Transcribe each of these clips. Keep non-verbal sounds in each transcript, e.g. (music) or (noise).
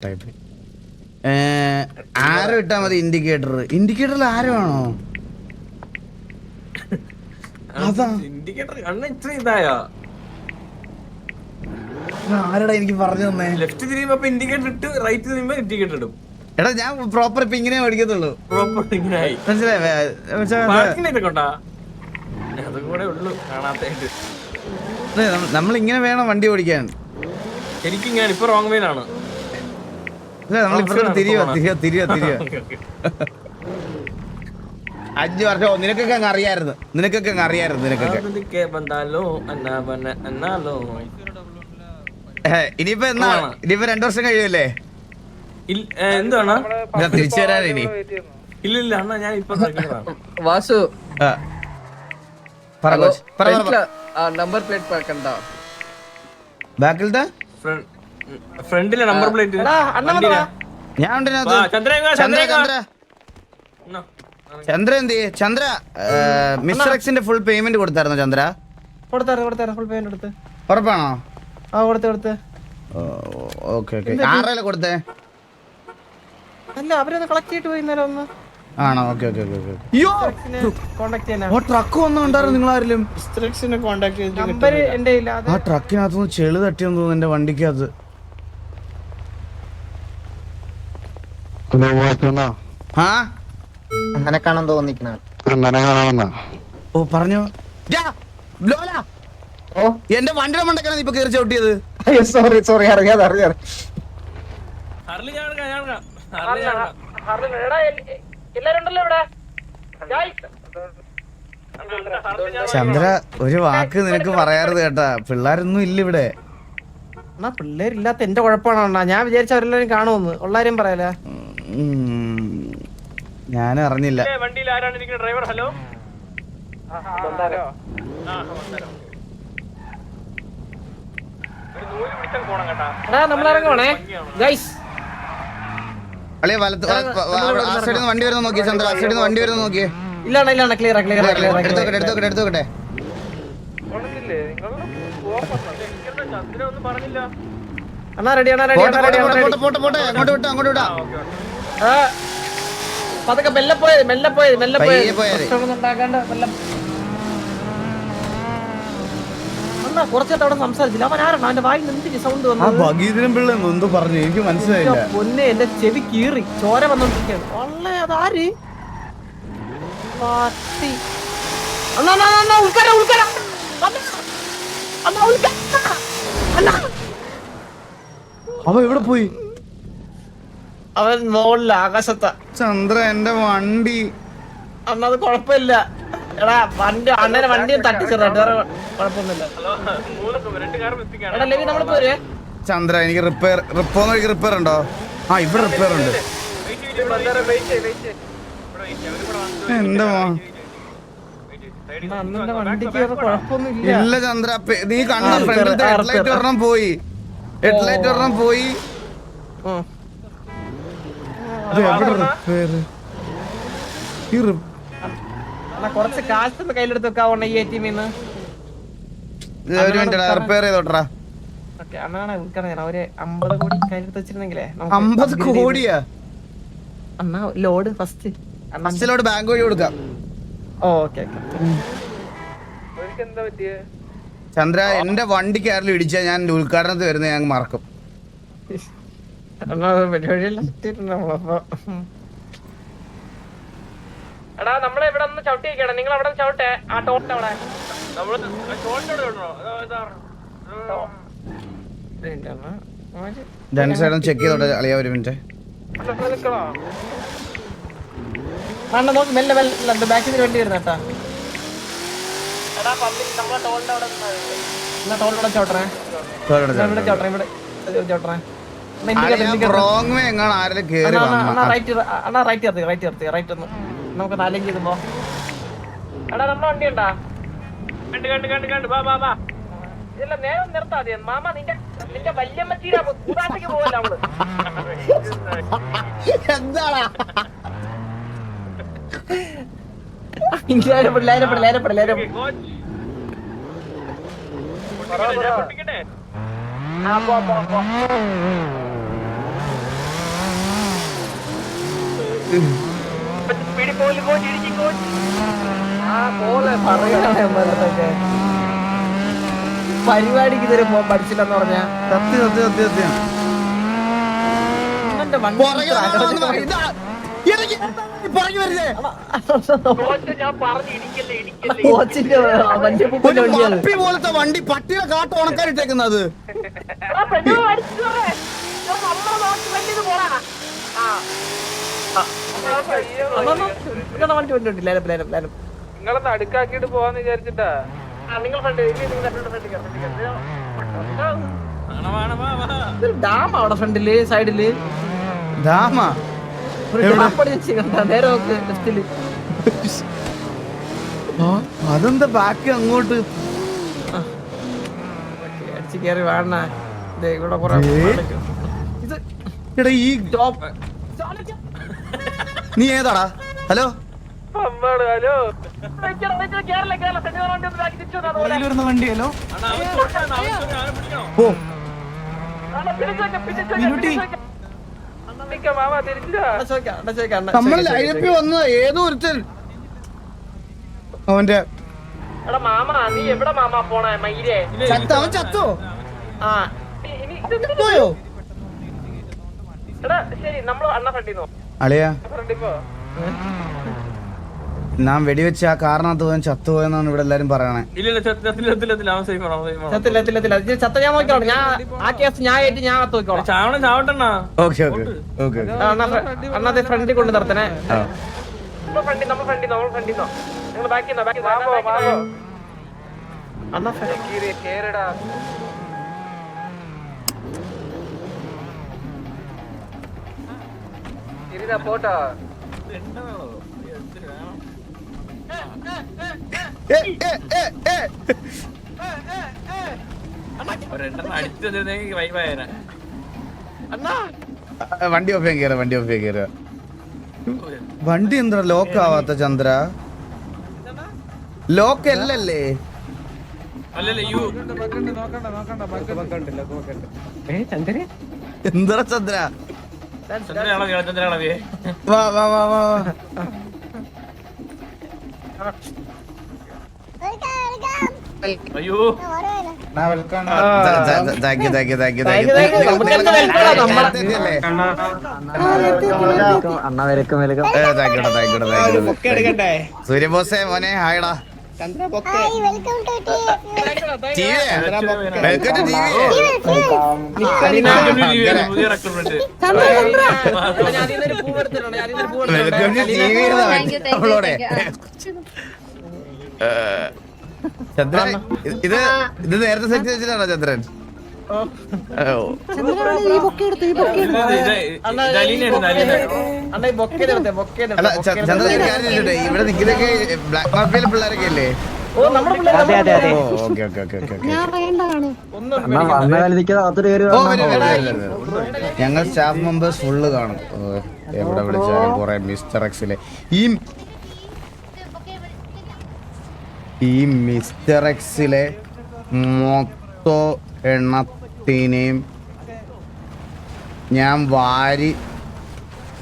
Type ആരോ ഇട്ടാ മതി indicator ഇൻഡിക്കേറ്ററിൽ ആരോ ആണോ ആരടാ എനിക്ക് പറഞ്ഞു തന്നെ? ലെഫ്റ്റ് തിരിയുമ്പോ അപ്പൊ ഇൻഡിക്കേറ്റർ ഇട്ട് റൈറ്റ് തിരിയുമ്പോ ഇൻഡിക്കേറ്റർ ഇടും. എടാ ഞാൻ പ്രോപ്പർ ഇപ്പൊ ഇങ്ങനെ മേടിക്കത്തുള്ളൂ. പ്രോപ്പർ ഇങ്ങനെ മനസ്സിലായി? വേ- പക്ഷേ അത് കൊണ്ടാ അതും കൂടെ ഉള്ളു കാണാത്തായിട്ട് അതെ, നമ്മ- നമ്മളിങ്ങനെ വേണം വണ്ടി ഓടിക്കാൻ. ഞാൻ ഇപ്പൊ റോങ് വേയിലാണ് അല്ലേ നമ്മൾ ഇവിടെ തിരിയോ തിരിയോ തിരിയോ തിരിയോ അഞ്ചു വർഷം നിനക്കൊക്കെ അങ്ങ് അറിയായിരുന്നു. നിനക്കൊക്കെ അങ്ങ് അറിയായിരുന്നു നിനക്കൊക്കെ. ഇനിയിപ്പോ എന്നാ? ഇനിയിപ്പോ രണ്ടു വർഷം കഴിയുമല്ലേ എന്താണ് തിരിച്ചു വരാൻ ഇനി. ഇല്ലില്ല അണ്ണാ ഞാൻ ഇപ്പൊ വാസു. നമ്പർ പ്ലേറ്റ് പാക്കണ്ട. ബാക്കിലത്തെ? ഫ്രണ്ട് ഫ്രണ്ടിലെ നമ്പർ പ്ലേറ്റ് ഞാൻ ഉണ്ട്. ചന്ദ്ര എന്ത് ചന്ദ്ര മിസ്റ്റർ എക്സിന്റെ ഫുൾ പേയ്മെന്റ് കൊടുത്തായിരുന്നോ ചന്ദ്ര? കൊടുത്തായിരുന്നു കൊടുത്താറ് ഫുൾ പേയ്മെന്റ് കൊടുത്ത് ഉറപ്പാണോ? ആ കൊടുത്ത് കൊടുത്ത്. Okay okay. ആറര കൊടുത്തേ? അല്ല അവരൊന്ന് കളക്ട് ചെയ്തിട്ട് പോയി ഇന്നലെ ഒന്ന്. ആണോ? ഓക്കെ ഓക്കെ ഓക്കെ അയ്യോ! കോണ്ടാക്ട് ചെയ്യാനാ? ഓ ട്രക്ക് വന്നുണ്ടായിരുന്നു നിങ്ങൾ ആരെങ്കിലും കോണ്ടാക്ട് ചെയ്തിട്ട് നമ്പർ എന്റെ ഇല്ല ആ ട്രക്കിനകത്തുനിന്ന് ചെളി തട്ടിയെന്ന് തോന്നുന്നു എന്റെ വണ്ടിക്കകത്ത്. ആ? അങ്ങനെ കാണാൻ തോന്നിക്കണ. ഓ പറഞ്ഞു. ലോല. ഓ. എന്റെ വണ്ടിയുടെ മണ്ടക്കാണ് ഇപ്പൊ കയറി ചവിട്ടിയത്. അയ്യോ സോറി സോറി അറിയാതെ അറിയാതെ. ഹർലി ഞാൻ എടുക്കാം, ഹർലി ഞാൻ എല്ലാരും ഉണ്ടല്ലോ ഇവിടെ? ചന്ദ്ര ഒരു വാക്ക് നിനക്ക് പറയാറുത് കേട്ടാ. പിള്ളേരൊന്നും ഇല്ല ഇവിടെ. എന്നാ പിള്ളേരില്ലാത്ത എന്റെ കുഴപ്പമാണോ അണ്ണാ? ഞാൻ വിചാരിച്ച അവരെല്ലാരും കാണുമെന്ന്. ഉള്ളാരും പറയല. ഞാൻ അറിഞ്ഞില്ല വണ്ടിയിൽ ആരാണ് ഇരിക്കുന്നത് ഡ്രൈവർ? ഹലോ? വണ്ടി വരുന്ന നോക്കിയേ ചന്ദ്ര. ആ സൈഡിൽ നിന്ന് വണ്ടി വരുന്ന നോക്കിയേ. ഇല്ലാണ ഇല്ലാണ് ക്ലിയർ ക്ലിയർ ക്ലിയർ എടുത്തോക്കട്ടെ എടുത്തോക്കട്ടെ എടുത്തോക്കട്ടെ. ചന്ദ്രൻ ഒന്നും പറഞ്ഞില്ല. അണ്ണാ റെഡി അണ്ണാ റെഡി അങ്ങോട്ട് വിട്ടോ അങ്ങോട്ട് വിടാ ആ പതുക്കെ മെല്ലെ പോയത് മെല്ലെ പോയത് മെല്ലെ പയ്യെ പോയത്. പോയാ മതി. പ്രശ്നമൊന്നും ഉണ്ടാക്കാണ്ട് മെല്ലെ അണ്ണാ കുറച്ചിട്ട് അവിടെ സംസാരിച്ചില്ല. അവൻ ആരാണ്? അവന്റെ വായിൽ എന്തിന് സൗണ്ട് ആ വന്നത്? ഭഗീരഥൻ പിള്ള എന്തോ പറഞ്ഞു. എനിക്ക് മനസ്സിലായില്ല. എന്റെ പൊന്നെ എന്റെ ചെവി കീറി. ചോര വന്നോണ്ടിരിക്കുകയാണ്. വള്ളേ അതാര്? പട്ടി. അണ്ണാ, അണ്ണാ, അണ്ണാ, ഉൾക്കര, ഉൾക്കര. അണ്ണാ, അണ്ണാ, ഉൾക്കര. അണ്ണാ. അവ എവിടെ പോയി? അവൻ മുകളിൽ ആകാശത്ത. ചന്ദ്ര എന്റെ വണ്ടി. അന്നത് അത് കുഴപ്പമില്ല എടാ വണ്ടി അണ്ണനെ വണ്ടി തട്ടി ചെറുതായിട്ട് വേറെ കുഴപ്പമൊന്നുമില്ല മൂന്ന് രണ്ട് കാർ മിസ്സിംഗ് എടാ ലവി നമ്മൾ പോരെ. ചന്ദ്ര എനിക്ക് റിപ്പയർ റിപ്പോന്ന് വഴിക്ക് റിപ്പയർ ഉണ്ടോ? ആ ഇവിടെ റിപ്പയർ ഉണ്ട്. എന്താ ഇല്ല ചന്ദ്ര നീ കണ്ട? ഫ്രണ്ട് ഫ്രണ്ടിലത്തെ ഹെഡ്ലൈറ്റ്. ഒരെണ്ണം പോയി. ഹെഡ്ലൈറ്റ് ഒരെണ്ണം പോയി. ഇത് എവിടെ റിപ്പയർ ഈ റി- കുറച്ച് കാശ് ഒന്ന് കയ്യിലെടുത്ത് വെക്കാവണ്ണ ഈ എ ടി എമ്മിന്ന് ഒരു മിനിറ്റ് റിപ്പയർ അമ്പത് കോടിയാ? അണ്ണാ ലോഡ് ഫസ്റ്റ് ഫസ്റ്റിലോട്ട് ബാങ്ക് വഴി കൊടുക്കാം. ഓക്കെ ചന്ദ്ര എന്റെ വണ്ടി ആരെങ്കിലും ഇടിച്ചാൽ ഞാൻ ഉദ്ഘാടനത്തിൽ വരുന്ന ഞാൻ മറക്കും. (laughs) എടാ നമ്മളെ ഇവിടെ ഒന്ന് ചവിട്ടി വെക്കണം നിങ്ങൾ അവിടെ ചവിട്ടെ. ആ ടോട്ട് അവിടെ. സൈഡും ചെക്ക് ചെയ്തോട്ടെ അളിയ ഒരു മിനിറ്റ് അണ്ണ നോക്ക് മെല്ലെ മെല്ലെ ബാക്കിൽ നിന്ന് വണ്ടി വരുന്ന കേട്ടാ. എടാ പബ്ലിക് നമ്മളെ ടോളിന്റെ അവിടെ ടോളിന്റെ ചവിട്ടണേ ഇവിടെ ചവിട്ടണേ. റോങ് വേ എങ്ങാണ്? ആരെങ്കിലും കേറി അണ്ണാ റൈറ്റ് അണ്ണാ റൈറ്റ് നിർത്തി റൈറ്റ് നിർത്തി റൈറ്റ് ഒന്ന്. നമുക്ക് നാലേക്ക് പോ. എടാ നമ്മുടെ വണ്ടി ഉണ്ടാ കണ്ട് കണ്ട് കണ്ട് കണ്ട്. വാ വാ വാ. ഇല്ല നേരെ ഒന്ന് നിർത്താ മതി. മാമ നിന്റെ നിന്റെ വല്യമ്മച്ചീരാ കൂടാത്തേക്ക് പോവല്ല നമ്മൾ എന്താടാ? പിള്ളേരെ പിള്ളേരെ പിള്ളേരെ പിള്ളേരെ ആ പോ പോ പോ ആ പോലെ പറയണേ അമ്മേടത്തൊക്കെ. പരിപാടിക്ക് തരുമ്പോ പഠിച്ചില്ലെന്ന് പറഞ്ഞാ? സത്യം സത്യം സത്യം സത്യം. പോലത്തെ വണ്ടി പട്ടിയെ കാട്ട് ഉണക്കാനിട്ടേക്കുന്നത് ആ. വണ്ടി വണ്ടി ഉണ്ട് ലേലം ലേലം ലേലം. നിങ്ങളെ നടുക്കാക്കിട്ട് പോവാന്ന് വിചാരിച്ചിട്ടാ? നിങ്ങൾ ഫ്രണ്ട് ഡാം അവിടെ ഫ്രണ്ടിൽ സൈഡിൽ. നേരെ നോക്ക് ലെഫ്റ്റിൽ. അതെന്താ ബാക്കി അങ്ങോട്ട്? അടിച്ച് കയറി വേണ ദേ ഇവിടെ കുറെ ഇത് എടാ ഈ ടോപ്പ്. നീ ഏതാടാ? ഹലോ? ഹലോ. വണ്ടിയല്ലോ ഓ നമ്മൾ ഏതോ ഒരുത്തൻ. അവന്റെ എടാ മാമ നീ എവിടെ മാമ പോണേ മയിലേ? ചത്ത അവൻ ചത്തോ? ആ പോയോ? എടാ ശരി നമ്മൾ അണ്ണ ഫ്രണ്ടിൽ അളിയാ. നാം വെടിവെച്ച് ആ കാറിനകത്ത് പോയാൽ ചത്തുപോയെന്നാണ് ഇവിടെ എല്ലാരും പറയണേ. ചത്ത ഞാൻ നോക്കിക്കോളാം. ഞാൻ ആ കേസ് ഞാൻ ഏറ്റ് ഞാൻ അകത്ത് നോക്കിക്കോളാം. ചാവണം ചാവട്ടണ്ണാ. ഓക്കെ ഓക്കെ ഓക്കെ ആ, അണ്ണാ ഫ്രണ്ടിൽ കൊണ്ട് നിർത്തണേ. ഇരുന്നാ പോട്ടോ. വണ്ടി ഓഫ് ചെയ്യാൻ കയറ വണ്ടി ഓഫ് ചെയ്യാൻ കയറ വണ്ടി എന്താ ലോക്ക് ആവാത്ത ചന്ദ്ര? ലോക്ക് അല്ലല്ലേ? അല്ലല്ല യു എന്താ ചന്ദ്ര? ചന്ദ്രനാണോ വാ വാ വാ വാ. അയ്യോ. സൂര്യബോസേ മോനെ ഹായടാ ചന്ദ്രൻ. ഇത് ഇത് നേരത്തെ സെറ്റ് വെച്ചിട്ടാണോ ചന്ദ്രൻ? ഇവിടെ നിൽക്കുന്നൊക്കെ ബ്ലാക്ക് മാഫിയയിലെ പിള്ളേരൊക്കെ അല്ലേ അതെ അതെ ഞങ്ങൾ സ്റ്റാഫ് മെമ്പേഴ്സ് ഫുള്ള് കാണും. എവിടെ? വിളിച്ചാലും കുറെ മിസ്റ്റർ എക്സിലെ ഈ ഈ മിസ്റ്റർ എക്സിലെ മൊത്തം എണ്ണത്തിനെയും ഞാൻ വാരി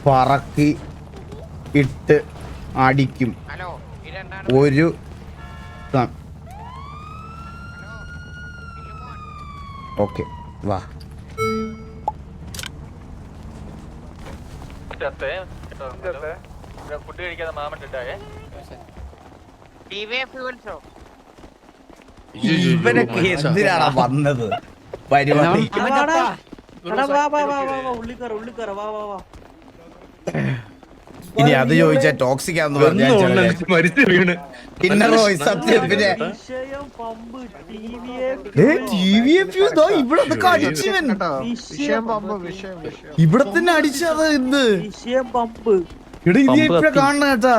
പറക്കി ഇട്ട് അടിക്കും. ഒരു ഓക്കെ വാ. ഫുഡ് കഴിക്കാതെ മാമണ്ടായേ ഇവനൊക്കെ എന്തിനാണ് വന്നത്? പരിപാടി. ഇനി അത് ചോദിച്ചാ ടോക്സിക് പറഞ്ഞാൽ സത്യം പിന്നെ ഇവിടെ അതൊക്കെ അടിച്ചവൻ ഇവിടെ തന്നെ അടിച്ചത് എന്ത് ഇവിടെ ഇത് കാണണ കേട്ടാ?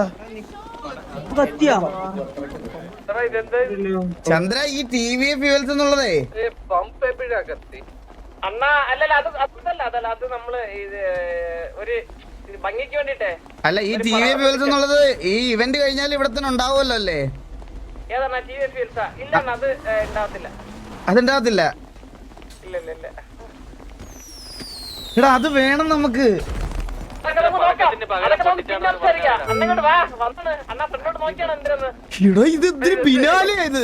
ചന്ദ്ര ഈ ടി വി ഫ്യൂൽസ് എന്നുള്ളതേ. പമ്പ് എപ്പോഴാ കത്തി അണ്ണാ അല്ലല്ല അത് അതല്ല അതല്ല അത് നമ്മൾ ഇത് ഒരു ഭംഗിക്ക് വേണ്ടിട്ടേ അല്ല ഈ ടി വി ഫ്യൂൽസ് എന്നുള്ളത് ഈ ഇവന്റ് കഴിഞ്ഞാൽ ഇവിടെ തന്നെ ഉണ്ടാവുമല്ലോ അല്ലേ? ഏതാണ് ടി വി ഫീൽസാ ഇല്ല അത് ഉണ്ടാവത്തില്ല അതുണ്ടാകത്തില്ല? ഇല്ല ഇല്ല ഇല്ല. എടാ അത് വേണം നമുക്ക്. എന്തിനെന്ന്. ഇത് ഇത്തിരി പിന്നാലെ ഇത്?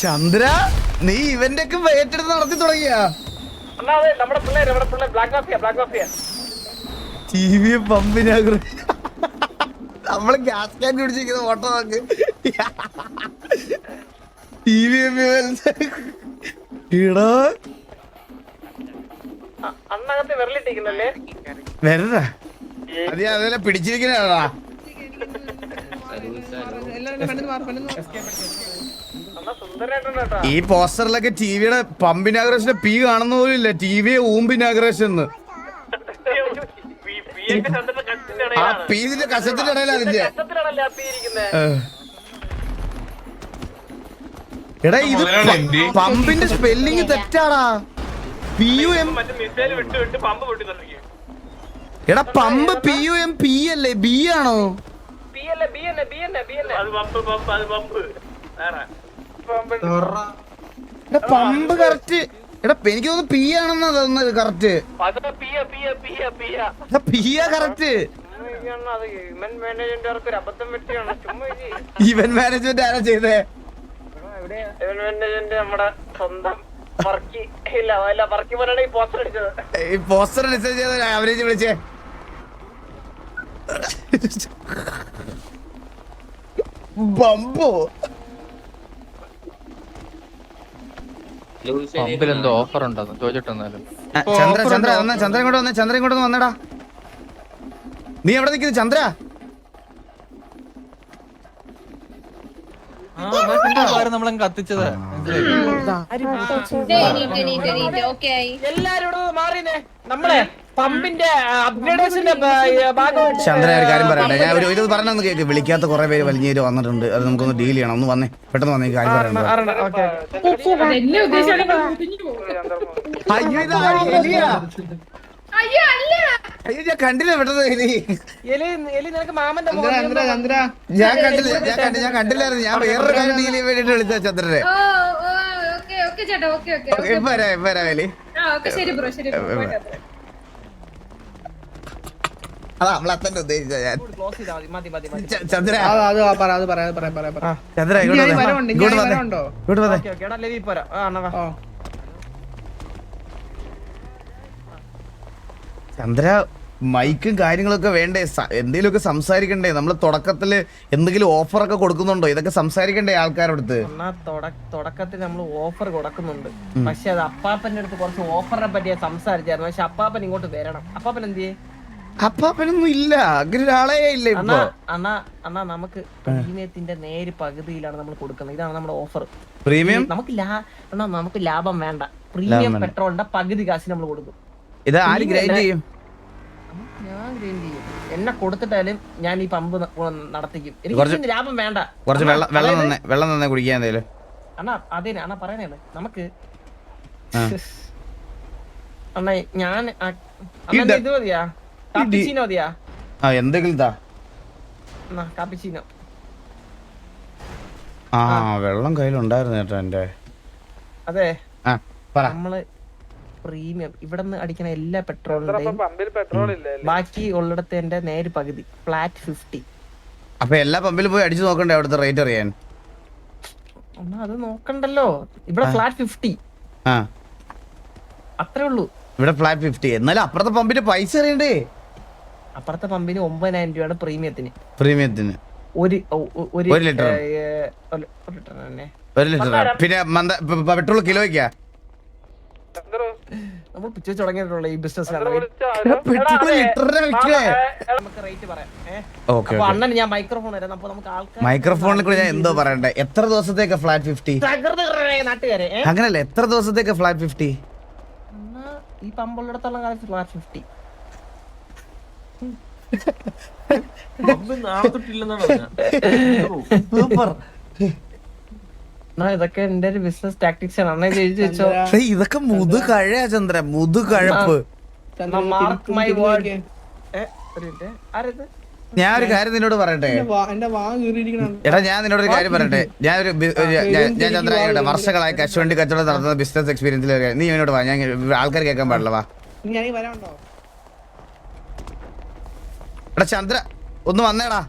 ചന്ദ്ര നീ ഇവന്റെ ഒക്കെ ഏറ്റെടുത്ത് നടത്തി തുടങ്ങിയ? ടി വി പമ്പിനാകും നമ്മൾ ഗ്യാസ് ക്യാൻ പിടിച്ചിരിക്കുന്ന ഫോട്ടോ നോക്ക്. ടി വി ഇടാ അണ്ണകത്ത് വിരലിട്ടിരിക്കുന്നല്ലേ? വരടാ അത് ഞാൻ സുന്ദരനായിട്ടുണ്ട് കേട്ടോ ഈ പോസ്റ്ററിലൊക്കെ ടിവിയുടെ പമ്പിനാഗ്രേഷന്റെ പി കാണുന്ന പോലും ഇല്ല. ടി വി ഊമ്പിനാഗ്രേഷൻ എന്ന് ആ പി ഇതിന്റെ കസത്തിന്റെ ഇടയിലാ അതിന്റെ. എടാ ഇത് പമ്പിന്റെ സ്പെല്ലിങ് തെറ്റാടാ. പി യു എം എടാ pump P U M P അല്ലേ? ബി ആണോ? പമ്പ് എടാ കറക്റ്റ് എടാ എനിക്ക് തോന്നുന്നു പി ആണെന്നാ തോന്നുന്നത് കറക്റ്റ് പിയ കറക്റ്റ്. ഇവന്റ് മാനേജ്മെന്റ് ആരാ ചെയ്തേ? ഇവന്റ് മാനേജ്മെന്റ് നമ്മുടെ സ്വന്തം ഈ പോസ്റ്റർ അടിച്ചത്. ഈ പോസ്റ്റർ ഡിസൈൻ ചെയ്ത അവരെ വിളിച്ചേ. ബമ്പോ പമ്പിൽ എന്തോ ഓഫർ ഉണ്ടെന്ന് ചോദിച്ചിട്ടെന്നാലും ചന്ദ്ര ചന്ദ്ര വന്ന ചന്ദ്ര ഇങ്ങോട്ട് വന്നേ ചന്ദ്ര ഇങ്ങോട്ട് വന്നടാ വന്നേടാ. നീ എവിടെ നിൽക്കുന്നു ചന്ദ്ര? നമ്മളെ കത്തിച്ചത് എണീറ്റ് എണീറ്റ് എണീറ്റ് ഓക്കെ ആയി എല്ലാരും ഇവിടെ മാറിനെ നമ്മളെ പമ്പിന്റെ അപ്ഗ്രേഡേഷന്റെ ഒരു കാര്യം പറയട്ടെ ഞാൻ ഒരു ഇത് പറഞ്ഞൊന്ന് കേക്ക് വിളിക്കാത്ത കുറെ പേര് വലിഞ്ഞേര് വന്നിട്ടുണ്ട് അത് നമുക്കൊന്ന് ഡീൽ ചെയ്യണം ഒന്ന് വന്നേ പെട്ടെന്ന് വന്നേ കാര്യം പറയണ്ട അയ്യോ? അയ്യോ ഞാൻ കണ്ടില്ല പെട്ടെന്ന് എലി എലി എലി നിനക്ക് മാമന്റെ ഞാൻ കണ്ടില്ല ഞാൻ കണ്ടില്ല ഞാൻ കണ്ടില്ലായിരുന്നു. ഞാൻ വേറൊരു കാര്യം ഡീൽ ചെയ്യാൻ വേണ്ടിട്ട് വിളിച്ച ചന്ദ്രനെ. ഓ ഓ ഓക്കെ ഓക്കെ ചേട്ടാ ഓക്കെ ഓക്കെ ഓക്കേ, ഇപ്പൊ വരാം ഇപ്പൊ വരാം എലി. ആ ഓക്കെ ശരി ബ്രോ ശരി ബ്രോ പോയിട്ട് വരാം. അതാ നമ്മളത്തന്നെ ഉദ്ദേശിച്ച ഞാൻ ക്ലോസ് ചെയ്താൽ മതി മതി മതി മതി. ച- ചന്ദ്ര. അത് പറ അത് പറയാ പറയാ പറയാ പറയാ ചന്ദ്ര ഇങ്ങോട്ട് ഇനി വന്നേ. വരവുണ്ട്, ഇനി ഇങ്ങോട്ട് വന്നേ. വരവുണ്ടോ? ഇങ്ങോട്ട് വന്നേ. ഓക്കെ ഓക്കെ എടാ ലെവി പോരാ. ആ അണ്ണ വാ. ഓ. ചന്ദ്ര മൈക്കും കാര്യങ്ങളൊക്കെ വേണ്ടേ? എന്തെങ്കിലുമൊക്കെ സംസാരിക്കണ്ടേ? നമ്മൾ തുടക്കത്തിൽ എന്തെങ്കിലും ഓഫറൊക്കെ കൊടുക്കുന്നുണ്ടോ? ഇതൊക്കെ സംസാരിക്കണ്ടേ ആൾക്കാരോടത്ത് തുടക്കത്തിൽ നമ്മൾ ഓഫർ കൊടുക്കുന്നുണ്ട്. പക്ഷെ അത് അപ്പാപ്പന്റെ അടുത്ത് കുറച്ച് ഓഫറിനെ പറ്റിയാ സംസാരിച്ചായിരുന്നു. പക്ഷെ അപ്പാപ്പൻ ഇങ്ങോട്ട് വരണം. അപ്പാപ്പൻ എന്ത് ചെയ്യേ? അപ്പാപ്പനൊന്നും ഇല്ല. അങ്ങനെ ഒരാളെ ഇല്ല അണ്ണാ അണ്ണാ അണ്ണാ നമുക്ക് പ്രീമിയത്തിന്റെ നേര് പകുതിയിലാണ് നമ്മൾ കൊടുക്കുന്നത്. ഇതാണ് നമ്മുടെ ഓഫർ. പ്രീമിയം? നമുക്ക് അണ്ണാ നമുക്ക് ലാഭം വേണ്ട. പ്രീമിയം പെട്രോളിന്റെ പകുതി കാശ് നമ്മൾ കൊടുക്കും. ഇത് ആര് ഗ്രൈൻഡ് ചെയ്യും? ചെയ്യും എന്നെ കൊടുത്തിട്ടാലും ഞാൻ ഈ പമ്പ് നടത്തിക്കും. എനിക്ക് ലാഭം വേണ്ട. കുറച്ച് വെള്ളം വെള്ളം വെള്ളം തന്നെ കുടിക്കാൻ എന്തേലും? അണ്ണാ അതേ അണ്ണാ നമുക്ക് (laughs) അണ്ണാ ഞാൻ ആ- ഈ അണ്ണാ ഡ- ഇത് മതിയാ? കാപ്പിച്ചീനോ മതിയാ? ആ എന്തെങ്കിലും താ എന്നാ കാപ്പിച്ചീനോ. ആ വെള്ളം കയ്യിലുണ്ടായിരുന്നു എന്റെ അതെ. നമ്മൾ പ്രീമിയം. ഇവിടെ നിന്ന് അടിക്കുന്ന എല്ലാ പെട്രോളിന്റെയും ബാക്കി ഉള്ളിടത്തെ നേര് പകുതി. Flat fifty. അപ്പൊ എല്ലാ പമ്പിലും പോയി അടിച്ചു നോക്കണ്ടേ അവിടുത്തെ റേറ്റ് അറിയാൻ? അത് നോക്കണ്ടല്ലോ. ഇവിടെ ഫ്ലാറ്റ് ഫിഫ്റ്റി. ആ. അത്രേ ഉള്ളൂ. ഇവിടെ ഫ്ലാറ്റ് ഫിഫ്റ്റി. എന്നാലും അപ്പുറത്തെ പമ്പിന്റെ പൈസ അറിയണ്ടേ? അപ്പുറത്തെ പമ്പിന് ഒമ്പതിനായിരം രൂപയാണ് പ്രീമിയത്തിന്. പ്രീമിയത്തിന്. ഒരു ഒരു ലിറ്റർ? ഒരു ലിറ്റർ തന്നെ. ഒരു ലിറ്റർ പിന്നെ പെട്രോൾ കിലോയ്ക്കാ? നമ്മൾ പിച്ച തുടങ്ങിയിട്ടുള്ള ഈ ബിസിനസ് അണ്ണൻ ഞാൻ മൈക്രോഫോൺ തരാം അപ്പൊ നമുക്ക് ആൾക്കാർ മൈക്രോഫോണിൽ കൂടി ഞാൻ എന്തോ പറയണ്ടേ? എത്ര ദിവസത്തേക്ക് ഫ്ലാറ്റ് ഫിഫ്റ്റി നാട്ടുകാരെ? അങ്ങനല്ല എത്ര ദിവസത്തേക്ക് ഫ്ലാറ്റ് ഫിഫ്റ്റി ഈ പമ്പുള്ളിടത്തോളം കാലത്ത് ഫ്ലാറ്റ് ഫിഫ്റ്റി സൂപ്പർ. ഇതൊക്കെ എന്റെ ഒരു ബിസിനസ് ടാക്ടിക്സ് ആണ്. അണ്ണൻ ചോദിച്ചു വെച്ചോ. ഇതൊക്കെ മുതു ചന്ദ്ര. മുതുകഴപ്പ് മാർക്ക് മൈ വേർഡ് ഞാൻ ഒരു കാര്യം നിന്നോട് പറയട്ടെ? എടാ ഞാൻ നിന്നോട് ഒരു കാര്യം പറയട്ടെ? ഞാൻ ഒരു ഞാൻ- ചന്ദ്രനായിട്ട് വർഷങ്ങളായി കശുവണ്ടി കച്ചവടം നടത്തുന്ന ബിസിനസ് എക്സ്പീരിയൻസിൽ നീ എന്നോട് വാ ഞാൻ ആൾക്കാർ കേൾക്കാൻ പാടില്ല വാ. എടാ ചന്ദ്ര ഒന്ന് വന്നേടാ.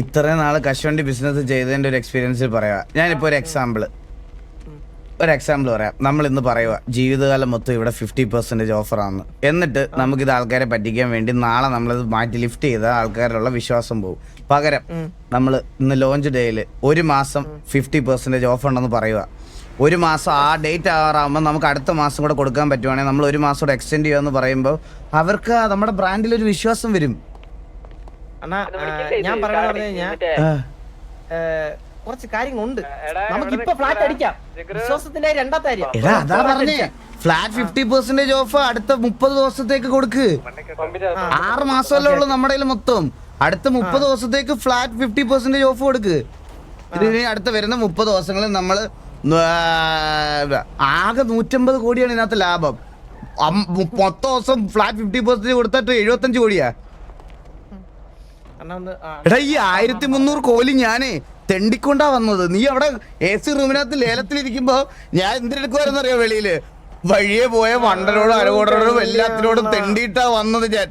ഇത്രയും നാൾ കശുവണ്ടി ബിസിനസ് ചെയ്തതിന്റെ ഒരു എക്സ്പീരിയൻസിൽ പറയാ. ഞാനിപ്പോ ഒരു എക്സാമ്പിൾ ഒരു എക്സാമ്പിൾ പറയാം. നമ്മൾ ഇന്ന് പറയുക ജീവിതകാലം മൊത്തം ഇവിടെ ഫിഫ്റ്റി പെർസെന്റേജ് ഓഫറാണ് എന്നിട്ട് നമുക്കിത് ആൾക്കാരെ പറ്റിക്കാൻ വേണ്ടി നാളെ നമ്മളിത് മാറ്റി ലിഫ്റ്റ് ചെയ്ത ആൾക്കാരിലുള്ള വിശ്വാസം പോകും പകരം നമ്മൾ ഇന്ന് ലോഞ്ച് ഡേയിൽ ഒരു മാസം ഫിഫ്റ്റി പെർസെന്റേജ് ഓഫർ ഉണ്ടെന്ന് പറയുക ഒരു മാസം ആ ഡേറ്റ് ആറാകുമ്പോൾ നമുക്ക് അടുത്ത മാസം കൂടെ കൊടുക്കാൻ പറ്റുവാണെങ്കിൽ നമ്മൾ ഒരു മാസം കൂടെ എക്സ്റ്റെൻഡ് ചെയ്യുക എന്ന് പറയുമ്പോൾ അവർക്ക് നമ്മുടെ ബ്രാൻഡിൽ ഒരു വിശ്വാസം വരും. അണ്ണാ ഞാൻ പറയണെന്ന് പറഞ്ഞു കഴിഞ്ഞാൽ കുറച്ച് കാര്യങ്ങളുണ്ട്. നമുക്ക് ഇപ്പൊ ഫ്ലാറ്റ് അടിക്കാം. വിശ്വാസത്തിന്റെ രണ്ടാമത്തെ കാര്യം. എടാ അതാ പറഞ്ഞേ. ഫ്ലാറ്റ് ഫിഫ്റ്റി പെർസെന്റേജ് ഓഫ് അടുത്ത മുപ്പത് ദിവസത്തേക്ക് കൊടുക്ക്. ആറ് മാസമല്ലേ ഉള്ളു നമ്മുടെ കയ്യിൽ മൊത്തം. അടുത്ത മുപ്പത് ദിവസത്തേക്ക് ഫ്ലാറ്റ് ഫിഫ്റ്റി പെർസെന്റേജ് ഓഫ് കൊടുക്ക്. ഇതിന് ഇനി അടുത്ത വരുന്ന മുപ്പത് ദിവസങ്ങളിൽ നമ്മൾ ആകെ നൂറ്റമ്പത് കോടിയാണ് ഇതിനകത്ത് ലാഭം. മൊത്തം ദിവസം ഫ്ലാറ്റ് ഫിഫ്റ്റി പെർസെന്റേജ് കൊടുത്തിട്ട് എഴുപത്തഞ്ച് കോടിയാ. എടാ ഈ ആയിരത്തി മുന്നൂറ് കോലി ഞാനേ തെണ്ടിക്കൊണ്ടാ വന്നത്. നീ അവിടെ എ സി റൂമിനകത്ത് ലേലത്തിലിരിക്കുമ്പോ ഞാൻ എന്തിനെടുക്കുവാരെന്ന് അറിയോ വെളിയിൽ? വഴിയെ പോയ വണ്ടരോടും അരകോടരോടും എല്ലാത്തിനോടും തെണ്ടിയിട്ടാ വന്നത് ഞാൻ.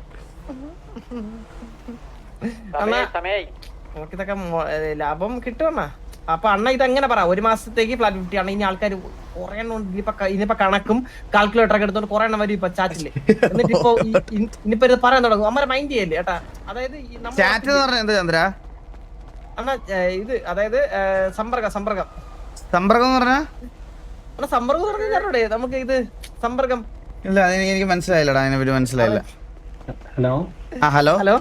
നമുക്കിതൊക്കെ ലാഭം കിട്ടുമണ്ണ അപ്പൊ അണ്ണ ഇത് എങ്ങനെ പറ? ഒരു മാസത്തേക്ക് ഫ്ലാറ്റ് ഫിഫ്റ്റി ആണ്. ഇനി ആൾക്കാർ കുറെ എണ്ണം ഉണ്ട്. ഇനിയിപ്പൊ ഇനിയിപ്പോ കണക്കും കാൽക്കുലേറ്റർ ഒക്കെ എടുത്തോണ്ട് കുറെ എണ്ണം വരും ഇപ്പൊ ചാറ്റിൽ എന്നിട്ട് ഇപ്പൊ ഇനിയിപ്പോ ഇത് പറയാൻ തുടങ്ങും. അമ്മ മൈൻഡ് ചെയ്യല്ലേ ഏട്ടാ? അതായത് ചാറ്റ് എന്ന് പറഞ്ഞ എന്താ ചന്ദ്ര? അണ്ണാ ഇത് അതായത് സമ്പർക്കം സമ്പർക്കം. സമ്പർക്കം എന്ന് പറഞ്ഞാ? അണ്ണാ സമ്പർക്കം എന്ന് പറഞ്ഞാൽ നമുക്ക് ഇത് സമ്പർക്കം. ഇല്ല അതിന് എനിക്ക് മനസ്സിലായില്ലടാ. അതിനെ പറ്റി മനസ്സിലായില്ല. ഹലോ? ആ ഹലോ? ഹലോ?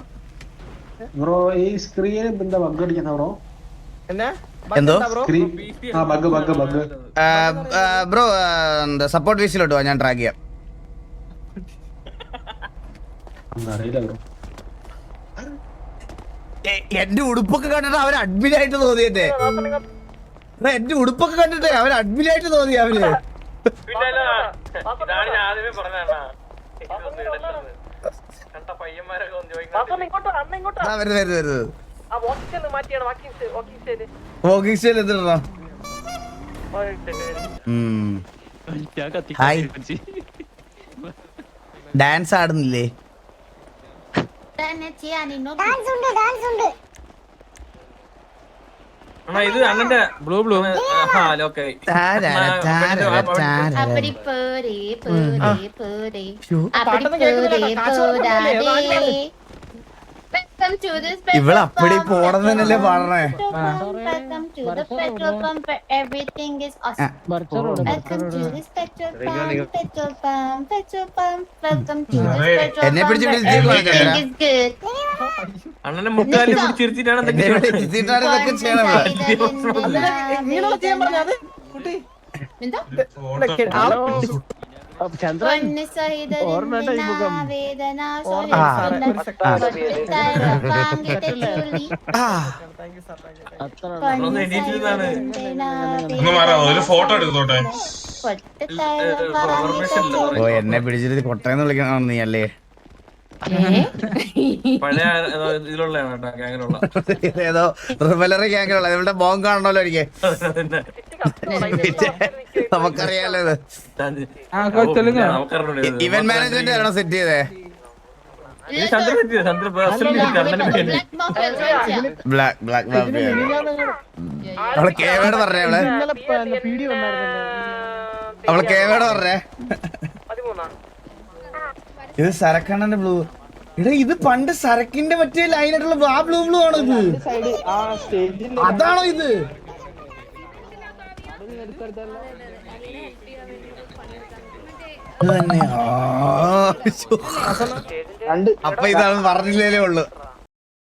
ബ്രോ ഈ സ്ക്രീനിൽ എന്താ ബഗ് അടിക്കുന്ന ബ്രോ എന്തോ? ബ്രോ? എന്താ സപ്പോർട്ട് വീസിലോട്ട് വാ ഞാൻ ട്രാക്ക് ചെയ്യാം. എന്റെ ഉടുപ്പൊക്കെ കണ്ടിട്ട് അവൻ അഡ്മിൻ ആയിട്ട് തോന്നിയല്ലേ എടാ, എന്റെ ഉടുപ്പൊക്കെ കണ്ടിട്ട് അവൻ അഡ്മിൻ ആയിട്ട് തോന്നി അവന് വരുന്നത് വരുന്നത് വാക്കിംഗ് സ്റ്റൈൽ എന്തിനാ ഹായ് ഡാൻസ് ആടുന്നില്ലേ അണ്ണാ ഇത് അണ്ണന്റെ ബ്ലൂ ബ്ലൂ ഓക്കെ ഇവിടെ അപ്പടി പോണം തന്നെയല്ലേ പാടണേ Welcome to the petrol pump. Everything is awesome. Welcome to this petrol pump. Petrol pump. Petrol pump. Welcome to this petrol pump. എന്നെ പിടിച്ച് where വിളിച്ച് Everything is good. അണ്ണനെ മുക്കാലിൽ പിടിച്ചിരുത്തിട്ടാണ് എന്നെ എന്തൊക്കെയോ ഇവിടെ ചിത്തിയിട്ടാണ് ഇതൊക്കെ ചെയ്യണത് ഇങ്ങനെയുള്ള ചെയ്യാൻ പറഞ്ഞത് കുട്ടി എന്തോ? ആ ചന്ദ്രൻ ഒരു ഫോട്ടോ എടുത്തോട്ടെ. ഓ എന്നെ പിടിച്ചിട്ട് കൊട്ടയെന്ന് വിളിക്കണം നീ അല്ലേ പഴയ ഏതോ ഇതിലുള്ളതാണ് കേട്ടോ ഗ്യാങ്ങിലുള്ള ഏതോ റിവലറി ഗ്യാങ്ങിലുള്ള ഇവിടെ ബോംബ് കാണണമല്ലോ എനിക്ക് നമുക്കറിയാലോ ഇത് ഇവൻ മാനേജ്മെന്റ് ആണോ സെറ്റ് ചെയ്തേ ചന്ദ്ര ചന്ദ്ര വേണ്ടി ബ്ലാക്ക് ബ്ലാക്ക് അവൾ കേവേട് പറഞ്ഞേ അവൾ അവൾ കേവേട് പറഞ്ഞേ ഇത് സരക്കണ്ണന്റെ ബ്ലൂ എടാ ഇത് പണ്ട് സരക്കിന്റെ മറ്റേ ലൈനായിട്ടുള്ള ആ ബ്ലൂ ബ്ലൂ ആണോ ഇത്? അതാണോ ഇത്? അപ്പൊ ഇതാണ് പറഞ്ഞില്ലേ ഉള്ളു.